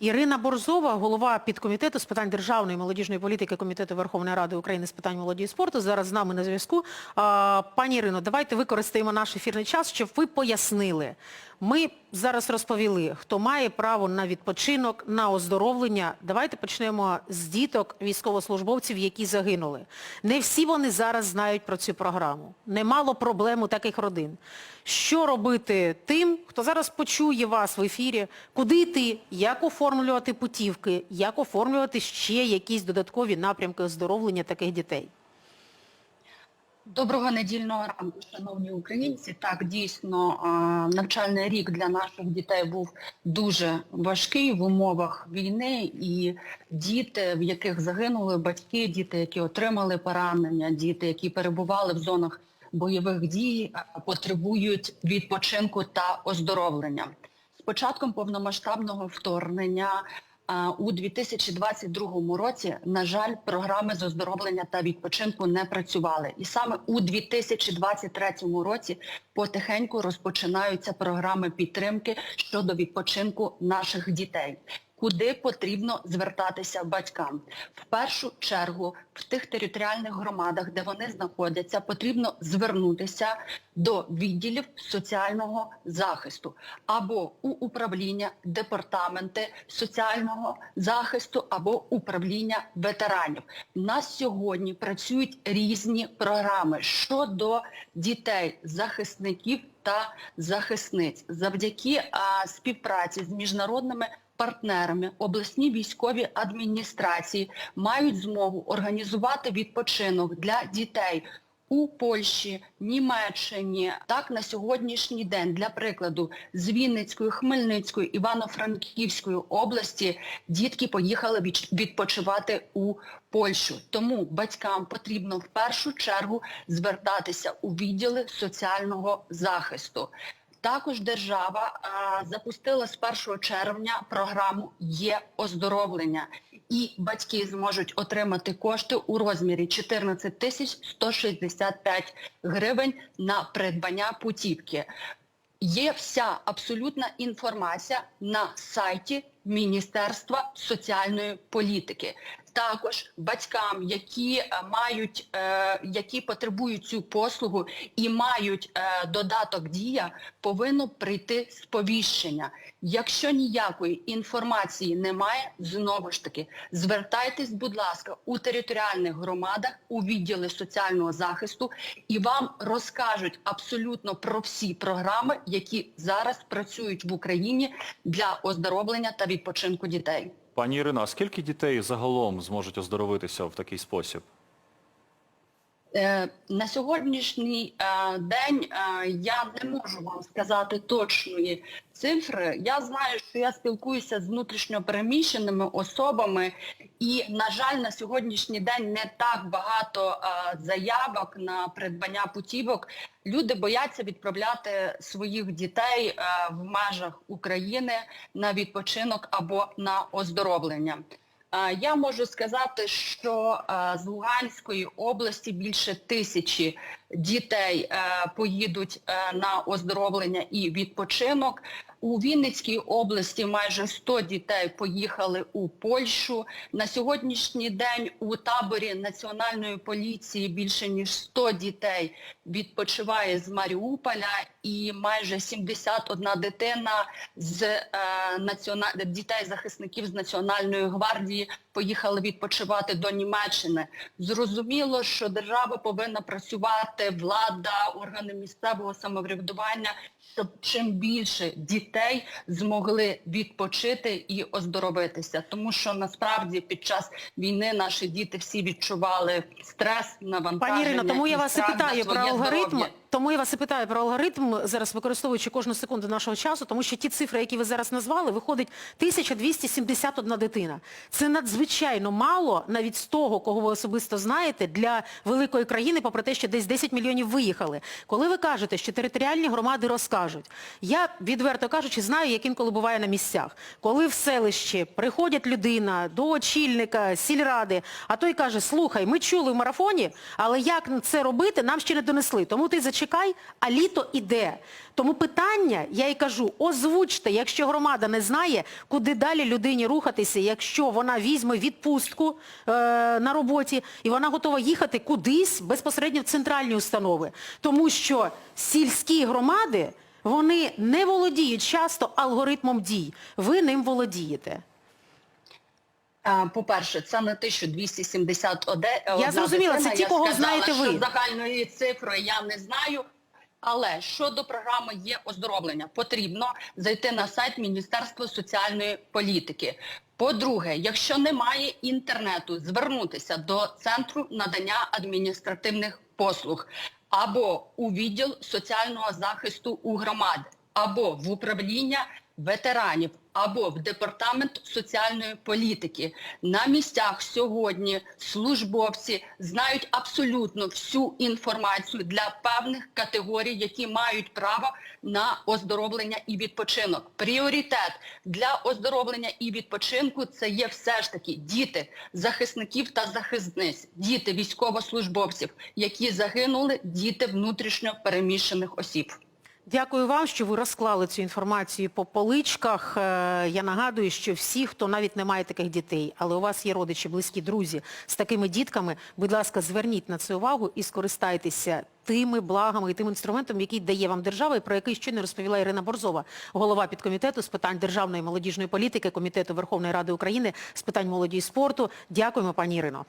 Ірина Борзова, голова підкомітету з питань державної молодіжної політики Комітету Верховної Ради України з питань молоді і спорту, зараз з нами на зв'язку. Пані Ірино, давайте використаємо наш ефірний час, щоб ви пояснили. Ми зараз розповіли, хто має право на відпочинок, на оздоровлення. Давайте почнемо з діток військовослужбовців, які загинули. Не всі вони зараз знають про цю програму. Немало проблем у таких родин. Що робити тим, хто зараз почує вас в ефірі, куди йти, як оформлювати путівки, як оформлювати ще якісь додаткові напрямки оздоровлення таких дітей? Доброго недільного ранку, шановні українці. Так, дійсно, навчальний рік для наших дітей був дуже важкий в умовах війни, і діти, в яких загинули батьки, діти, які отримали поранення, діти, які перебували в зонах бойових дій, потребують відпочинку та оздоровлення. З початком повномасштабного вторгнення У 2022 році, на жаль, програми з оздоровлення та відпочинку не працювали. І саме у 2023 році потихеньку розпочинаються програми підтримки щодо відпочинку наших дітей. Куди потрібно звертатися батькам? В першу чергу в тих територіальних громадах, де вони знаходяться, потрібно звернутися до відділів соціального захисту або у управління департаменти соціального захисту або управління ветеранів. У нас сьогодні працюють різні програми щодо дітей, захисників та захисниць завдяки а, співпраці з міжнародними партнерами обласні військові адміністрації мають змогу організувати відпочинок для дітей у Польщі, Німеччині. Так на сьогоднішній день, для прикладу, з Вінницької, Хмельницької, Івано-Франківської області дітки поїхали відпочивати у Польщу. Тому батькам потрібно в першу чергу звертатися у відділи соціального захисту. Також держава а, запустила з 1 червня програму Є оздоровлення, і батьки зможуть отримати кошти у розмірі 14 тисяч 165 гривень на придбання путівки. Є вся абсолютна інформація на сайті Міністерства соціальної політики. Також батькам, які е, мають, е, які потребують цю послугу і мають е, додаток дія, повинно прийти сповіщення. Якщо ніякої інформації немає, знову ж таки звертайтесь, будь ласка, у територіальних громадах, у відділи соціального захисту, і вам розкажуть абсолютно про всі програми, які зараз працюють в Україні для оздоровлення та відпочинку дітей. Пані Ірино, а скільки дітей загалом зможуть оздоровитися в такий спосіб? Е, На сьогоднішній е, день е, я не можу вам сказати точної цифри. Я знаю, що я спілкуюся з внутрішньо переміщеними особами, і, на жаль, на сьогоднішній день не так багато е, заявок на придбання путівок. Люди бояться відправляти своїх дітей е, в межах України на відпочинок або на оздоровлення. Е, Я можу сказати, що е, з Луганської області більше тисячі дітей поїдуть на оздоровлення і відпочинок. У Вінницькій області майже 100 дітей поїхали у Польщу. На сьогоднішній день у таборі Національної поліції більше ніж 100 дітей відпочиває з Маріуполя і майже 71 дитина з е, націона... дітей-захисників з Національної гвардії поїхали відпочивати до Німеччини. Зрозуміло, що держава повинна працювати, влада, органи місцевого самоврядування, щоб чим більше дітей змогли відпочити і оздоровитися. Тому що насправді під час війни наші діти всі відчували стрес, навантаження. Пані Ірино, тому я вас і питаю про алгоритм. Тому я вас і питаю про алгоритм, зараз використовуючи кожну секунду нашого часу, тому що ті цифри, які ви зараз назвали, виходить 1271 дитина. Це надзвичайно мало, навіть з того, кого ви особисто знаєте, для великої країни, попри те, що десь 10 мільйонів виїхали. Коли ви кажете, що територіальні громади розкажуть, я, відверто кажучи, знаю, як інколи буває на місцях. Коли в селищі приходять людина до очільника, сільради, а той каже, слухай, ми чули в марафоні, але як це робити, нам ще не донесли. Тому ти чекай, а літо іде. Тому питання, я й кажу, озвучте, якщо громада не знає, куди далі людині рухатися, якщо вона візьме відпустку е, на роботі і вона готова їхати кудись безпосередньо в центральні установи. Тому що сільські громади, вони не володіють часто алгоритмом дій. Ви ним володієте. По-перше, це не 1271 Я зрозуміла, це дитина. ті, Я кого сказала, знаєте ви. що загальної цифри я не знаю. Але щодо програми є оздоровлення, потрібно зайти на сайт Міністерства соціальної політики. По-друге, якщо немає інтернету, звернутися до Центру надання адміністративних послуг або у відділ соціального захисту у громади, або в управління ветеранів, або в департамент соціальної політики. На місцях сьогодні службовці знають абсолютно всю інформацію для певних категорій, які мають право на оздоровлення і відпочинок. Пріоритет для оздоровлення і відпочинку це є все ж таки діти захисників та захисниць, діти військовослужбовців, які загинули, діти внутрішньо переміщених осіб. Дякую вам, що ви розклали цю інформацію по поличках. Е, Я нагадую, що всі, хто навіть не має таких дітей, але у вас є родичі, близькі друзі з такими дітками, будь ласка, зверніть на це увагу і скористайтеся тими благами і тим інструментом, який дає вам держава, і про який щойно розповіла Ірина Борзова, голова підкомітету з питань державної молодіжної політики Комітету Верховної Ради України з питань молоді і спорту. Дякуємо, пані Ірино.